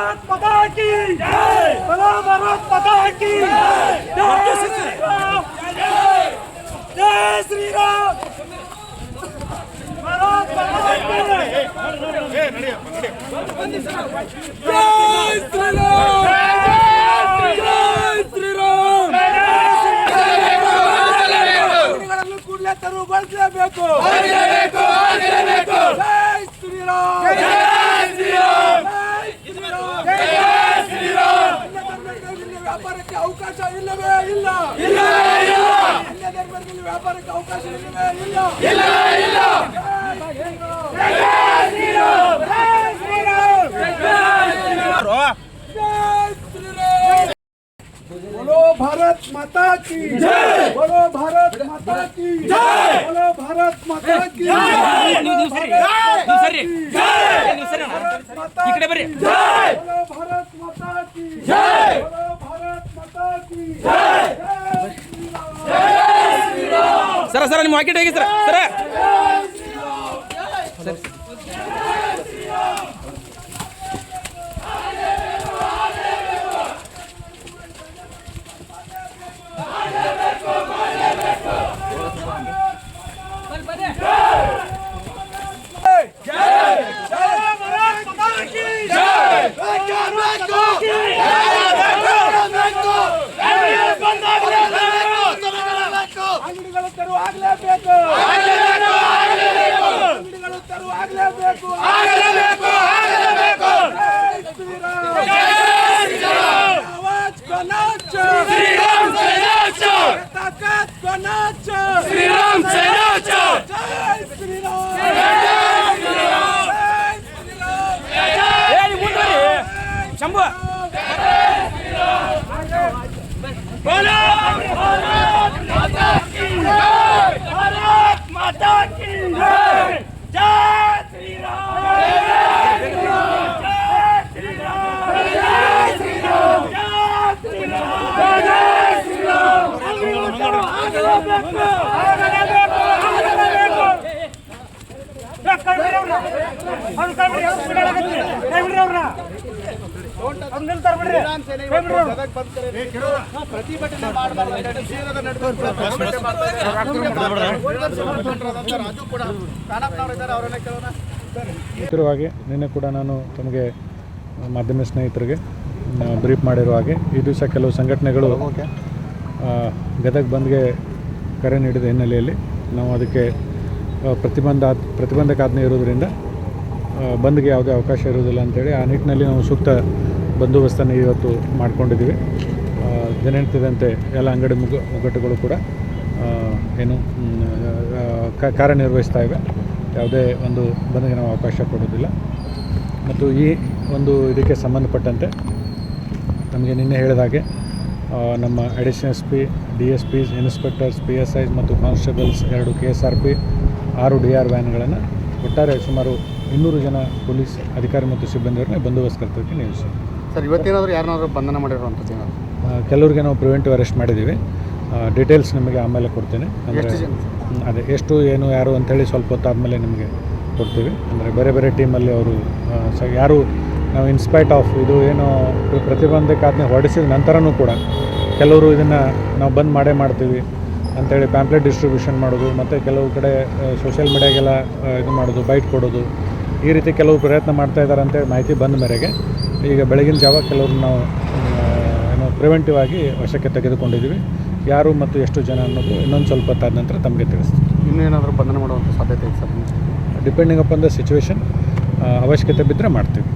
भारत माता की। जय भारत माता की। जय श्री राम जय श्री राम। भारत माता की। जय श्री राम। ಇಲ್ಲವೇ ಇಲ್ಲ ಇಲ್ಲ ಇಲ್ಲ ಅನ್ಯ ಧರ್ಮಗಳಲ್ಲಿ ವ್ಯಾಪಾರಕ್ಕೆ ಅವಕಾಶ ಇಲ್ಲವೇ ಇಲ್ಲ ಇಲ್ಲ ಇಲ್ಲ ಜೈ ಶ್ರೀರಾಮ್ ಜೈ ಶ್ರೀರಾಮ್ ಜೈ ಶ್ರೀರಾಮ್ बोलो भारत माता की जय बोलो भारत माता की जय बोलो भारत माता की जय ನೀವು ಸರಿ ನಿಮ್ಮ ವಾಕಿಟ್ ಹೇಗೆ ಸರ ಸರ ತೆರವು ಆಗಲೇಬೇಕು आवाज को नाचो श्रीराम से नाचो ताकत को नाचो श्रीराम से नाचो जय श्रीराम जय श्रीराम जय श्रीराम ಏ ನೀವು ಮುಂದೆ ಬರ್ರಿ ಶಂಭು बोलो ಅವ್ನು ಕೈ ಅವ್ರು ಬಿಡಲಾಗತ್ತಿ ಕೈ ಬಿಡ್ರಿ ಅವ್ರನ್ನ ಅವ್ನು ನಿಲ್ತಾರ ಬಿಡ್ರಿ. ಕೈ ಬಿಡ್ರಿ ಅವ್ರು ಪ್ರತಿಭಟನೆ ಮಾಡಬಾರ್ದು. ಕ್ಷೀರದ ರಾಜು ಕೂಡ ಇದ್ದಾರೆ ಅವರನ್ನ ಕೇಳೋಣ. ಹಾಗೆ ನಿನ್ನೆ ಕೂಡ ನಾನು ತಮಗೆ ಮಾಧ್ಯಮ ಸ್ನೇಹಿತರಿಗೆ ಬ್ರೀಫ್ ಮಾಡಿರುವ ಹಾಗೆ ಈ ದಿವಸ ಕೆಲವು ಸಂಘಟನೆಗಳು ಗದಗ ಬಂದ್ಗೆ ಕರೆ ನೀಡಿದ ಹಿನ್ನೆಲೆಯಲ್ಲಿ ನಾವು ಅದಕ್ಕೆ ಪ್ರತಿಬಂಧ ಪ್ರತಿಬಂಧ ಪ್ರತಿಬಂಧಕಾಜ್ಞೆ ಇರೋದರಿಂದ ಬಂದ್ಗೆ ಯಾವುದೇ ಅವಕಾಶ ಇರೋದಿಲ್ಲ ಅಂತೇಳಿ ಆ ನಿಟ್ಟಿನಲ್ಲಿ ನಾವು ಸೂಕ್ತ ಬಂದೋಬಸ್ತನ್ನು ಇವತ್ತು ಮಾಡ್ಕೊಂಡಿದ್ದೀವಿ. ದಿನನಿತ್ಯದಂತೆ ಎಲ್ಲ ಅಂಗಡಿ ಮುಗ, ಮುಗ್ಗಟ್ಟುಗಳು ಕೂಡ ಏನು ಕಾರ್ಯನಿರ್ವಹಿಸ್ತಾ ಇವೆ. ಯಾವುದೇ ಒಂದು ಬಂದ್ಗೆ ನಾವು ಅವಕಾಶ ಕೊಡೋದಿಲ್ಲ ಮತ್ತು ಈ ಒಂದು ಇದಕ್ಕೆ ಸಂಬಂಧಪಟ್ಟಂತೆ ನಮಗೆ ನಿನ್ನೆ ಹೇಳಿದ ಹಾಗೆ ನಮ್ಮ additional S P D S P inspectors P S I's ಮತ್ತು ಕಾನ್ಸ್ಟೇಬಲ್ಸ್ ಎರಡು ಕೆ ಎಸ್ ಆರ್ ಪಿ ಆರು ಡಿ ಆರ್ ವ್ಯಾನ್ಗಳನ್ನು ಒಟ್ಟಾರೆ ಸುಮಾರು ಇನ್ನೂರು ಜನ ಪೊಲೀಸ್ ಅಧಿಕಾರಿ ಮತ್ತು ಸಿಬ್ಬಂದಿಯವ್ರನ್ನ ಬಂದೋಬಸ್ತ್ ಕರ್ತವ್ಯಕ್ಕೆ ನಿಲ್ಲಿಸಿ ಸರ್ ಇವತ್ತೇನಾದರೂ ಯಾರನ್ನಾದ್ರು ಬಂಧನ ಮಾಡಿರುವಂಥದ್ದು ಏನಾದ್ರು? ಕೆಲವ್ರಿಗೆ ನಾವು ಪ್ರಿವೆಂಟಿವ್ ಅರೆಸ್ಟ್ ಮಾಡಿದ್ದೀವಿ. ಡೀಟೇಲ್ಸ್ ನಿಮಗೆ ಆಮೇಲೆ ಕೊಡ್ತೇನೆ. ಅಂದರೆ ಅದೇ ಎಷ್ಟು ಏನು ಯಾರು ಅಂಥೇಳಿ ಸ್ವಲ್ಪ ಹೊತ್ತಾದಮೇಲೆ ನಿಮಗೆ ಕೊಡ್ತೀವಿ. ಅಂದರೆ ಬೇರೆ ಬೇರೆ ಟೀಮಲ್ಲಿ ಅವರು ಸ ಯಾರು ನಾವು ಇನ್ಸ್ಪೈಟ್ ಆಫ್ ಇದು ಏನು ಪ್ರತಿಬಂಧಕ ಪ್ರತಿಬಂಧಕಾಜ್ಞೆ ಹೊರಡಿಸಿದ ನಂತರನೂ ಕೂಡ ಕೆಲವರು ಇದನ್ನು ನಾವು ಬಂದ್ ಮಾಡೇ ಮಾಡ್ತೀವಿ. ಅಂಥೇಳಿ ಪ್ಯಾಂಪ್ಲೆಟ್ ಡಿಸ್ಟ್ರಿಬ್ಯೂಷನ್ ಮಾಡೋದು ಮತ್ತು ಕೆಲವು ಕಡೆ ಸೋಷಿಯಲ್ ಮೀಡಿಯಾಗೆಲ್ಲ ಇದು ಮಾಡೋದು ಬೈಟ್ ಕೊಡೋದು. ಈ ರೀತಿ ಕೆಲವು ಪ್ರಯತ್ನ ಮಾಡ್ತಾ ಇದ್ದಾರೆ ಅಂತೇಳಿ ಮಾಹಿತಿ ಬಂದ ಮೇರೆಗೆ ಈಗ ಬೆಳಗಿನ ಜಾವ ಕೆಲವರು ನಾವು ಏನು ಪ್ರಿವೆಂಟಿವ್ ಆಗಿ ವಶಕ್ಕೆ ತೆಗೆದುಕೊಂಡಿದ್ದೀವಿ. ಯಾರು ಮತ್ತು ಎಷ್ಟು ಜನ ಅನ್ನೋದು ಇನ್ನೊಂದು ಸ್ವಲ್ಪ ಹೊತ್ತಾದ ನಂತರ ತಮಗೆ ತಿಳಿಸ್ತೀವಿ ಇನ್ನೇನಾದರೂ ಬಂಧನ ಮಾಡುವಂಥ ಸಾಧ್ಯತೆ ಇದೆ sir depending upon the situation ಅವಶ್ಯಕತೆ ಬಿದ್ದರೆ ಮಾಡ್ತೀವಿ.